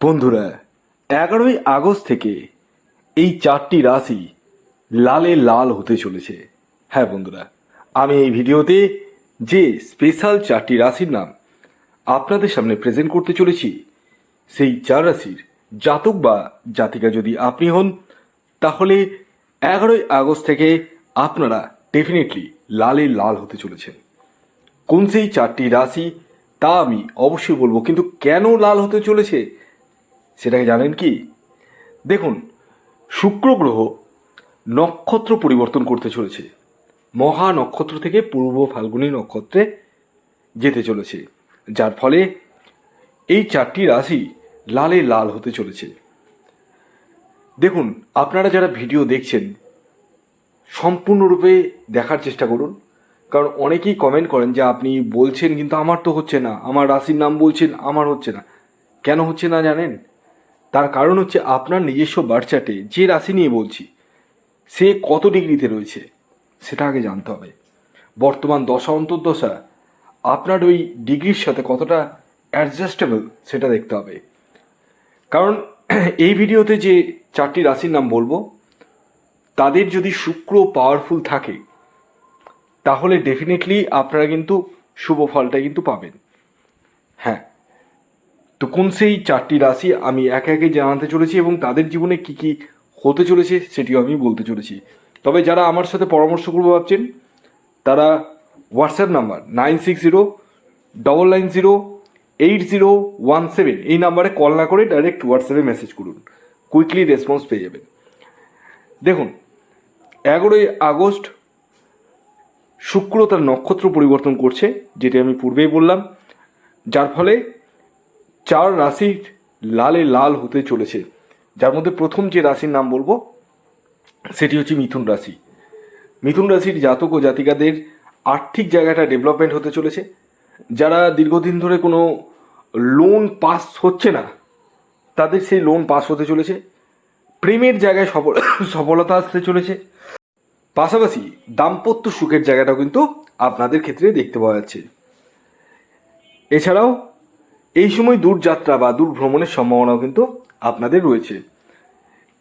বন্ধুরা, এগারোই আগস্ট থেকে এই চারটি রাশি লালে লাল হতে চলেছে। হ্যাঁ বন্ধুরা, আমি এই ভিডিওতে যে স্পেশাল চারটি রাশির নাম আপনাদের সামনে প্রেজেন্ট করতে চলেছি, সেই চার রাশির জাতক বা জাতিকা যদি আপনি হন, তাহলে এগারোই আগস্ট থেকে আপনারা ডেফিনেটলি লালে লাল হতে চলেছেন। কোন সেই চারটি রাশি, তা আমি অবশ্যই বলব, কিন্তু কেন লাল হতে চলেছে সেটাকে জানেন কি? দেখুন, শুক্র গ্রহ নক্ষত্র পরিবর্তন করতে চলেছে। মহা নক্ষত্র থেকে পূর্ব ফাল্গুনী নক্ষত্রে যেতে চলেছে। যার ফলে এই চারটি রাশি লালে লাল হতে চলেছে। দেখুন, আপনারা যারা ভিডিও দেখছেন, সম্পূর্ণরূপে দেখার চেষ্টা করুন। কারণ অনেকেই কমেন্ট করেন যে, আপনি বলছেন কিন্তু আমার তো হচ্ছে না। আমার রাশির নাম বলছেন, আমার হচ্ছে না। কেন হচ্ছে না জানেন? তার কারণ হচ্ছে আপনার নিজস্ব বার্চাটে যে রাশি নিয়ে বলছি, সে কত ডিগ্রিতে রয়েছে সেটা আগে জানতে হবে। বর্তমান দশা অন্তর্দশা, আপনার ওই ডিগ্রির সাথে কতটা অ্যাডজাস্টেবল সেটা দেখতে হবে। কারণ এই ভিডিওতে যে চারটি রাশির নাম বলব, তাদের যদি শুক্র পাওয়ারফুল থাকে, তাহলে ডেফিনেটলি আপনারা কিন্তু শুভ ফলটা কিন্তু পাবেন। তো কোন সেই চারটি রাশি আমি একে একে জানাতে চলেছি এবং তাদের জীবনে কি কি হতে চলেছে সেটিও আমি বলতে চলেছি। তবে যারা আমার সাথে পরামর্শ করব ভাবছেন, তারা WhatsApp number nine six zero double nine zero eight zero one seven এই নাম্বারে কল না করে ডাইরেক্ট হোয়াটসঅ্যাপে মেসেজ করুন। কুইকলি রেসপন্স পেয়ে যাবেন। দেখুন, এগারোই আগস্ট শুক্র তার নক্ষত্র পরিবর্তন করছে, যেটি আমি পূর্বেই বললাম। যার ফলে চার রাশির লালে লাল হতে চলেছে। যার মধ্যে প্রথম যে রাশির নাম বলব, সেটি হচ্ছে মিথুন রাশি। মিথুন রাশির জাতক ও জাতিকাদের আর্থিক জায়গাটা ডেভেলপমেন্ট হতে চলেছে। যারা দীর্ঘদিন ধরে কোনো লোন পাস হচ্ছে না, তাদের সেই লোন পাস হতে চলেছে। প্রেমের জায়গায় সফল, সফলতা আসতে চলেছে। পাশাপাশি দাম্পত্য সুখের জায়গাটাও কিন্তু আপনাদের ক্ষেত্রে দেখতে পাওয়া যাচ্ছে। এছাড়াও এই সময় দূরযাত্রা বা দূর ভ্রমণের সম্ভাবনাও কিন্তু আপনাদের রয়েছে।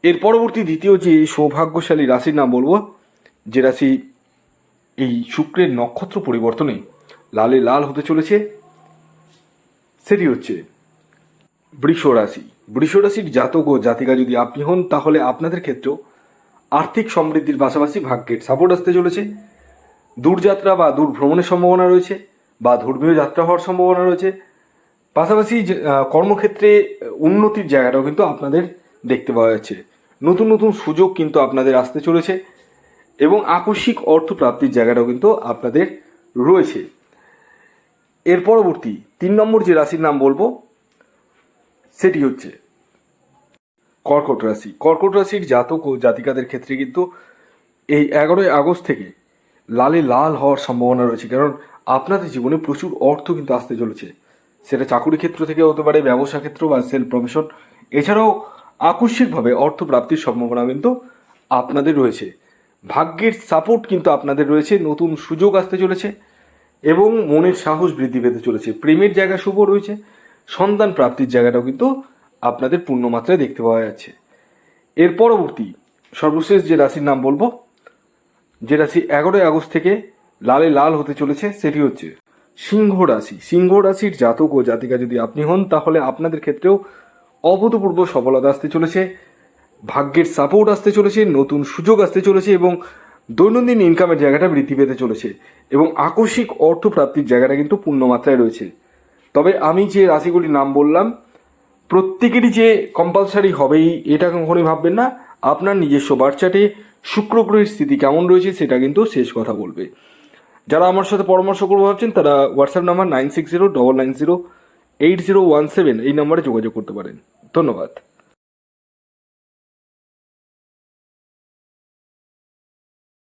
এর পরবর্তী দ্বিতীয় যে সৌভাগ্যশালী রাশির নাম বলব, যে রাশি এই শুক্রের নক্ষত্র পরিবর্তনে লালে লাল হতে চলেছে, সেটি হচ্ছে বৃষ রাশি। বৃষ রাশির জাতক ও জাতিকা যদি আপনি হন, তাহলে আপনাদের ক্ষেত্রেও আর্থিক সমৃদ্ধির পাশাপাশি ভাগ্যের সাপোর্ট আসতে চলেছে। দূরযাত্রা বা দূর ভ্রমণের সম্ভাবনা রয়েছে বা ধর্মীয় যাত্রা হওয়ার সম্ভাবনা রয়েছে। পাশাপাশি কর্মক্ষেত্রে উন্নতির জায়গাটাও কিন্তু আপনাদের দেখতে পাওয়া যাচ্ছে। নতুন নতুন সুযোগ কিন্তু আপনাদের আসতে চলেছে এবং আকস্মিক অর্থ প্রাপ্তির জায়গাটাও কিন্তু আপনাদের রয়েছে। এর পরবর্তী তিন নম্বর যে রাশির নাম বলব, সেটি হচ্ছে কর্কট রাশি। কর্কট রাশির জাতক ও জাতিকাদের ক্ষেত্রে কিন্তু এই এগারোই আগস্ট থেকে লালে লাল হওয়ার সম্ভাবনা রয়েছে, কারণ আপনাদের জীবনে প্রচুর অর্থ কিন্তু আসতে চলেছে। সেটা চাকুরি ক্ষেত্র থেকে হতে পারে, ব্যবসা ক্ষেত্র বা সেল প্রফেশন। এছাড়াও আকস্মিকভাবে অর্থ প্রাপ্তির সম্ভাবনা কিন্তু আপনাদের রয়েছে। ভাগ্যের সাপোর্ট কিন্তু আপনাদের রয়েছে, নতুন সুযোগ আসতে চলেছে এবং মনের সাহস বৃদ্ধি পেতে চলেছে। প্রেমের জায়গা শুভ রয়েছে, সন্তান প্রাপ্তির জায়গাটাও কিন্তু আপনাদের পূর্ণমাত্রায় দেখতে পাওয়া যাচ্ছে। এর পরবর্তী সর্বশেষ যে রাশির নাম বলব, যে রাশি এগারোই আগস্ট থেকে লালে লাল হতে চলেছে, সেটি হচ্ছে সিংহ রাশি। সিংহ রাশির জাতক ও জাতিকা যদি আপনি হন, তাহলে আপনাদের ক্ষেত্রেও অভূতপূর্ব সফলতা আসতে চলেছে, ভাগ্যের সাপোর্ট আসতে চলেছে, নতুন সুযোগ আসতে চলেছে এবং দৈনন্দিন ইনকামের জায়গাটা বৃদ্ধি পেতে চলেছে এবং আকস্মিক অর্থ প্রাপ্তির জায়গাটা কিন্তু পূর্ণমাত্রায় রয়েছে। তবে আমি যে রাশিগুলির নাম বললাম, প্রত্যেকেরই যে কম্পালসারি হবেই, এটা কখনোই ভাববেন না। আপনার নিজস্ব বার্চাটে শুক্র গ্রহের স্থিতি কেমন রয়েছে, সেটা কিন্তু শেষ কথা বলবে। যারা আমার সাথে পরামর্শ করব ভাবছেন, তারা WhatsApp number nine six zero double nine zero eight zero one seven এই নাম্বারে যোগাযোগ করতে পারেন। ধন্যবাদ।